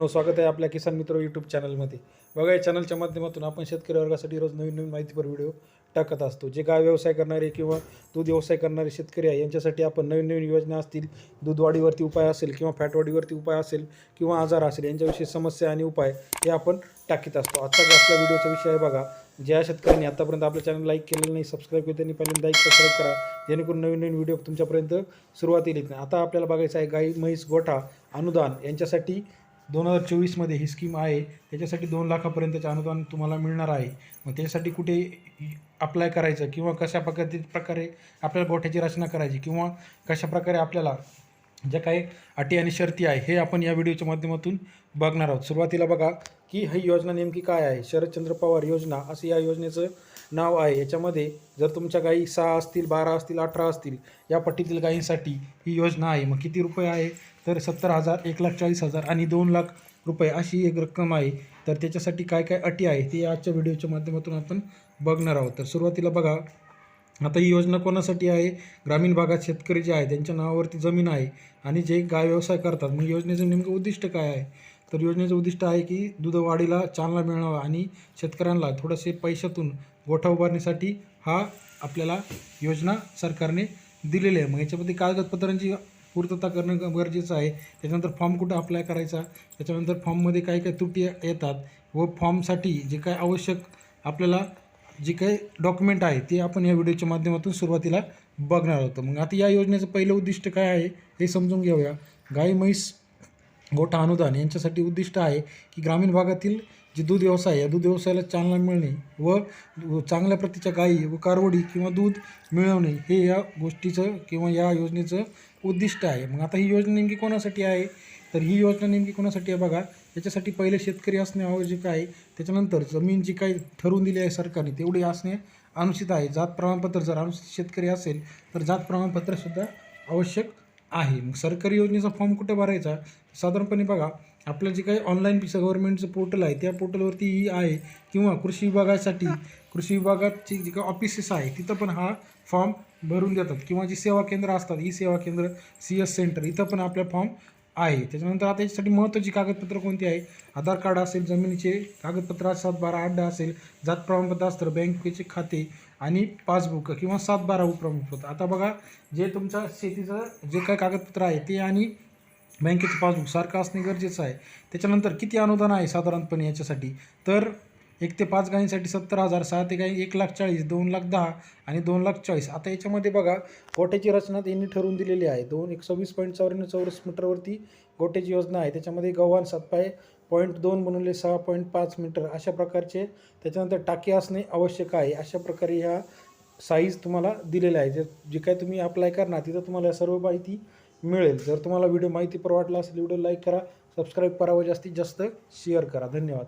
स्वागत आहे आपल्या किसान मित्र यूट्यूब चॅनलमध्ये बघा या चॅनलच्या माध्यमातून आपण शेतकरी वर्गासाठी रोज नवीन नवीन माहितीपर व्हिडिओ टाकत असतो. जे गाय व्यवसाय करणारे किंवा दूध व्यवसाय करणारे शेतकरी आहे यांच्यासाठी आपण नवीन नवीन योजना असतील दूधवाढीवरती उपाय असेल किंवा फॅटवाढीवरती उपाय असेल किंवा आजार असेल यांच्याविषयी समस्या आणि उपाय हे आपण टाकीत असतो. आजचा आपल्या व्हिडिओचा विषय आहे बघा ज्या शेतकऱ्यांनी आतापर्यंत आपल्या चॅनल लाईक केलेलं नाही सबस्क्राईब केलं त्यांनी पहिल्यांदा लाईक सबस्क्राईब करा. जेणेकरून नवीन नवीन व्हिडिओ तुमच्यापर्यंत सुरुवातीला येत नाही आता आपल्याला बघायचं आहे गाई म्हैस गोठा अनुदान यांच्यासाठी दोन हजार चोवीसमध्ये ही स्कीम आहे. त्याच्यासाठी दोन लाखापर्यंतचे अनुदान तुम्हाला मिळणार आहे. मग त्याच्यासाठी कुठे अप्लाय करायचं किंवा कशा पद्धती प्रकारे आपल्याला गोठ्याची रचना करायची किंवा कशा प्रकारे आपल्याला ज्या काही अटी आणि शर्ती आहे हे आपण या व्हिडिओच्या माध्यमातून बघणार आहोत. सुरुवातीला बघा की ही योजना नेमकी काय आहे? शरदचंद्र पवार योजना असं या योजनेचं नाव आहे. याच्यामध्ये जर तुमच्या गाई सहा असतील बारा असतील अठरा असतील या पट्टीतील गायींसाठी ही योजना आहे. मग किती रुपये आहे? तर सत्तर हजार एक लाख चाळीस हजार आणि दोन लाख रुपये अशी एक रक्कम आहे. तर त्याच्यासाठी काय काय अटी आहे ते आजच्या व्हिडिओच्या माध्यमातून आपण बघणार आहोत. तर सुरुवातीला बघा आता ही योजना कोणासाठी आहे? ग्रामीण भागात शेतकरी जे आहे त्यांच्या नावावरती जमीन आहे आणि जे गाय व्यवसाय करतात मग योजनेचं नेमकं उद्दिष्ट काय आहे? तर योजनेचं उद्दिष्ट आहे की दूध वाढीला चालना मिळावा आणि शेतकऱ्यांना थोडंसे पैशातून गोठा उभारण्यासाठी हा आपल्याला योजना सरकारने दिलेली आहे. मग याच्यामध्ये कागदपत्रांची पूर्तता करणं गरजेचं आहे. त्याच्यानंतर फॉर्म कुठं अप्लाय करायचा? त्याच्यानंतर फॉर्ममध्ये काय काय त्रुटी येतात? व फॉर्मसाठी जे काय आवश्यक आपल्याला जे काही डॉक्युमेंट आहे ते आपण या व्हिडिओच्या माध्यमातून सुरुवातीला बघणार होतो मग आता या योजनेचं पहिलं उद्दिष्ट काय आहे हे समजून घेऊया. गाई म्हैस गोठा अनुदान यांच्यासाठी उद्दिष्ट आहे की ग्रामीण भागातील जे दूध व्यवसाय आहे या दूध व्यवसायाला चालना मिळणे व व चांगल्या प्रतीच्या गायी व कारवडी किंवा दूध मिळवणे हे या गोष्टीचं किंवा या योजनेचं उद्दिष्ट आहे. मग आता ही योजना नेमकी कोणासाठी आहे? तर ही योजना नेमकी कोणासाठी आहे बघा? याच्यासाठी पहिले शेतकरी असणे आवश्यक आहे. त्याच्यानंतर जमीन जी काही ठरवून दिली आहे सरकारने तेवढी असणे अनुचित आहे. जात प्रमाणपत्र जर अनुसूचित शेतकरी असेल तर जात प्रमाणपत्रसुद्धा आवश्यक आहे. मग सरकारी योजनेचा फॉर्म कुठे भरायचा? साधारणपणे बघा आपलं जे काही ऑनलाईन गव्हर्नमेंटचं पोर्टल आहे त्या पोर्टलवरती ही आहे. किंवा कृषी विभागासाठी कृषी विभागाची जी काही ऑफिसेस आहे तिथं पण हा फॉर्म भरून देतात. किंवा जी सेवा केंद्र असतात ई सेवा केंद्र सी एस सेंटर इथं पण आपल्या फॉर्म आहे. त्याच्यानंतर आता याच्यासाठी महत्त्वाची कागदपत्र कोणती आहे आधार कार्ड असेल जमिनीचे कागदपत्र सात बारा आठ दहा असेल जात प्रमाणपत्र असतं बँकेचे खाते आणि पासबुक किंवा सात बारा प्रमाणपत्र. आता बघा जे तुमच्या शेतीचं जे काय कागदपत्र आहे ते आणि बँकेचं पासबुक सारखं असणे गरजेचं आहे. त्याच्यानंतर किती अनुदान आहे साधारणपणे याच्यासाठी? तर एक ते पाच गायींसाठी सत्तर हजार सहा ते गाई एक लाख चाळीस दोन लाख दहा आणि दोन लाख चाळीस. आता याच्यामध्ये बघा गोट्याची रचना त्यांनी ठरवून दिलेली आहे. दोन एक सव्वीस पॉईंट चौऱ्याण्णव चौरस मीटरवरती गोट्याची योजना आहे. त्याच्यामध्ये गव्हाण सात पाय पॉईंट दोन बनवले सहा पॉईंट पाच मीटर. अशा प्रकारचे त्याच्यानंतर टाकी असणे आवश्यक आहे. अशा प्रकारे ह्या साईज तुम्हाला दिलेल्या आहे जे जे काय तुम्ही अप्लाय करणार तिथं तुम्हाला सर्व माहिती मिळेल. जर तुम्हाला व्हिडिओ माहिती परवाटला असेल व्हिडिओ लाईक करा. सबस्क्राईब करा व जास्तीत जास्त. शेअर करा. धन्यवाद.